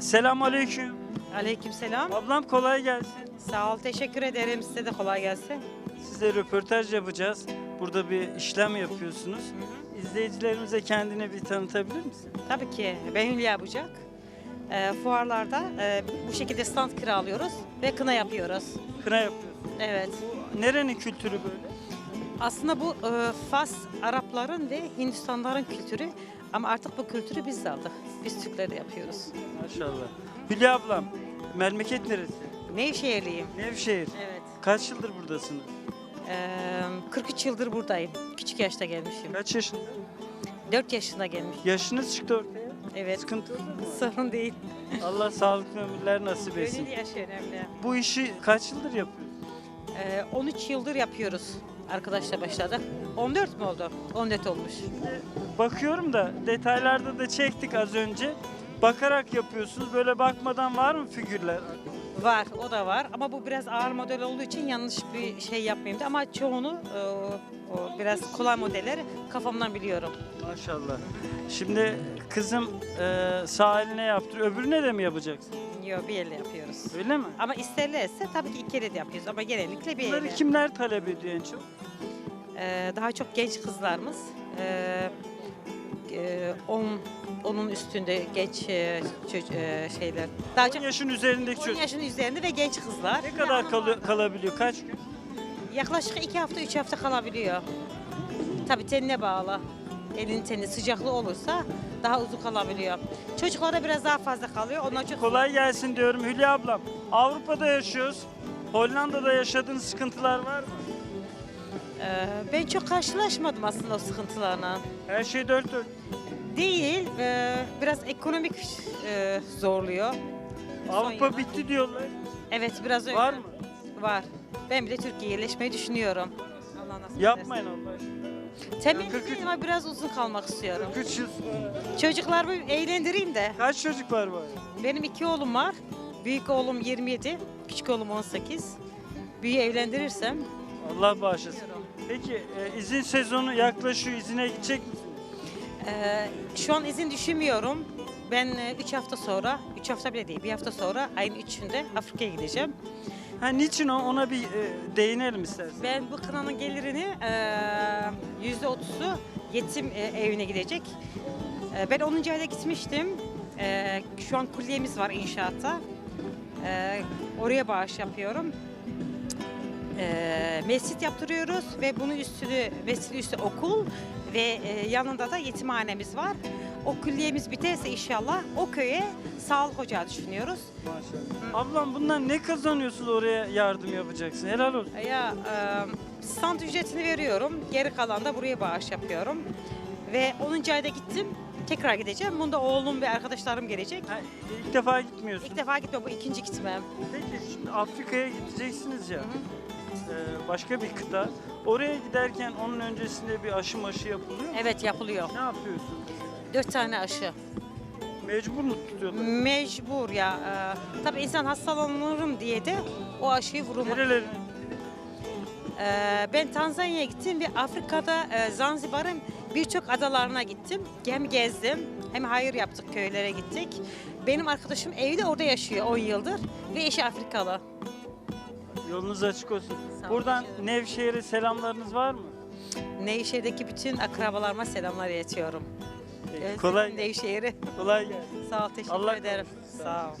Selam aleyküm. Aleykümselam. Ablam kolay gelsin. Sağ ol, teşekkür ederim. Size de kolay gelsin. Size röportaj yapacağız. Burada bir işlem yapıyorsunuz. İzleyicilerimize kendini bir tanıtabilir misin? Tabii ki ben Hülya Bucak. Ee, fuarlarda e, bu şekilde stand kiralıyoruz ve kına yapıyoruz. Kına yapıyorsun. Evet. Bu nerenin kültürü böyle? Aslında bu e, Fas Arapların ve Hindistanların kültürü ama artık bu kültürü biz de aldık. Biz Türkler de yapıyoruz. Maşallah. Hülya ablam, memleket neresi? Nevşehirliyim. Nevşehir. Evet. Kaç yıldır buradasınız? Ee, 43 yıldır buradayım. Küçük yaşta gelmişim. Kaç yaşında? 4 yaşında gelmişim. Yaşınız çıktı ortaya. Evet. Sıkıntı yok mu? Sorun değil. Allah sağlıklı ömürler nasip etsin. Gönül yaşı önemli. Bu işi kaç yıldır yapıyorsun? Ee, 13 yıldır yapıyoruz. Arkadaşla başladık. 14 mü oldu? 14 olmuş. Bakıyorum da detaylarda da çektik az önce. Bakarak yapıyorsunuz. Böyle bakmadan var mı figürler? Var, o da var. Ama bu biraz ağır model olduğu için yanlış bir şey yapmayayım da. Ama çoğunu e, o biraz kolay modelleri kafamdan biliyorum. Maşallah. Şimdi kızım e, sağ eline yaptır. Öbürüne de mi yapacaksın? Yok bir elle yapıyoruz. Öyle mi? Ama isterlerse tabii ki iki elle de yapıyoruz. Ama genellikle bir Bunları elle. kimler talep ediyor en çok? Ee, daha çok genç kızlarımız. Ee, e, on, onun üstünde genç e, çocuk- e, şeyler. Daha 10 çok yaşın üzerindeki 10 çocuk. yaşın üzerinde ve genç kızlar. Ne kadar kalı- kalabiliyor? Kaç gün? Yaklaşık iki hafta, üç hafta kalabiliyor. Tabii tenine bağlı. Elin teni sıcaklığı olursa daha uzun kalabiliyor. Çocuklara biraz daha fazla kalıyor. Onlar çok Kolay gelsin diyorum Hülya ablam. Avrupa'da yaşıyoruz. Hollanda'da yaşadığınız sıkıntılar var mı? Ee, ben çok karşılaşmadım aslında o sıkıntılarla. Her şey dört dört. Değil, e, biraz ekonomik e, zorluyor. Avrupa bitti diyorlar. Evet, biraz öyle. Var mı? Var. Ben bile Türkiye'ye yerleşmeyi düşünüyorum. Allah nasip Yapmayın Allah aşkına. Ya, 43 değil ama biraz uzun kalmak istiyorum. 43 yıl sonra. Çocuklarımı eğlendireyim de. Kaç çocuk var var? Benim iki oğlum var. Büyük oğlum 27, küçük oğlum 18. Büyüğü evlendirirsem Allah bağışlasın. Peki e, izin sezonu yaklaşıyor. İzine gidecek misiniz? Ee, şu an izin düşünmüyorum. Ben 3 hafta sonra, 3 hafta bile değil, bir hafta sonra ayın 3'ünde Afrika'ya gideceğim. Ha niçin o? Ona bir e, değinelim istersen. Ben bu kınanın gelirini yüzde 30'u yetim e, evine gidecek. E, ben 10. ayda gitmiştim. E, şu an kulliyemiz var inşaatta. E, oraya bağış yapıyorum. E, mescit yaptırıyoruz ve bunun üstünü mescid üstü okul ve e, yanında da yetimhanemiz var. O külliyemiz biterse inşallah o köye sağlık ocağı düşünüyoruz. Maşallah. Ablam bundan ne kazanıyorsunuz oraya yardım yapacaksın? Helal olsun. Ya e, stand ücretini veriyorum. Geri kalan da buraya bağış yapıyorum. Ve 10. ayda gittim. Tekrar gideceğim. Bunda oğlum ve arkadaşlarım gelecek. Ha, ilk defa gitmiyorsun. İlk defa gitme bu ikinci gitmem. Peki şimdi Afrika'ya gideceksiniz ya. e, başka bir kıta. Oraya giderken onun öncesinde bir aşı maşı yapılıyor mu? Evet yapılıyor. Ne yapıyorsun? Dört tane aşı. Mecbur mu tutuyorlar? Mecbur ya. E, tabii insan hastalanırım diye de o aşıyı vurulmak. Nerelerine? E, ben Tanzanya'ya gittim ve Afrika'da e, Zanzibar'ın birçok adalarına gittim. Hem gezdim hem hayır yaptık köylere gittik. Benim arkadaşım evde orada yaşıyor 10 yıldır ve eşi Afrikalı. Yolunuz açık olsun. Sağ Buradan Nevşehir'e selamlarınız var mı? Nevşehir'deki bütün akrabalarıma selamlar iletiyorum. Peki, kolay, Nevşehir'i. kolay gelsin. Sağ ol, teşekkür Allah ederim. Sağ ol.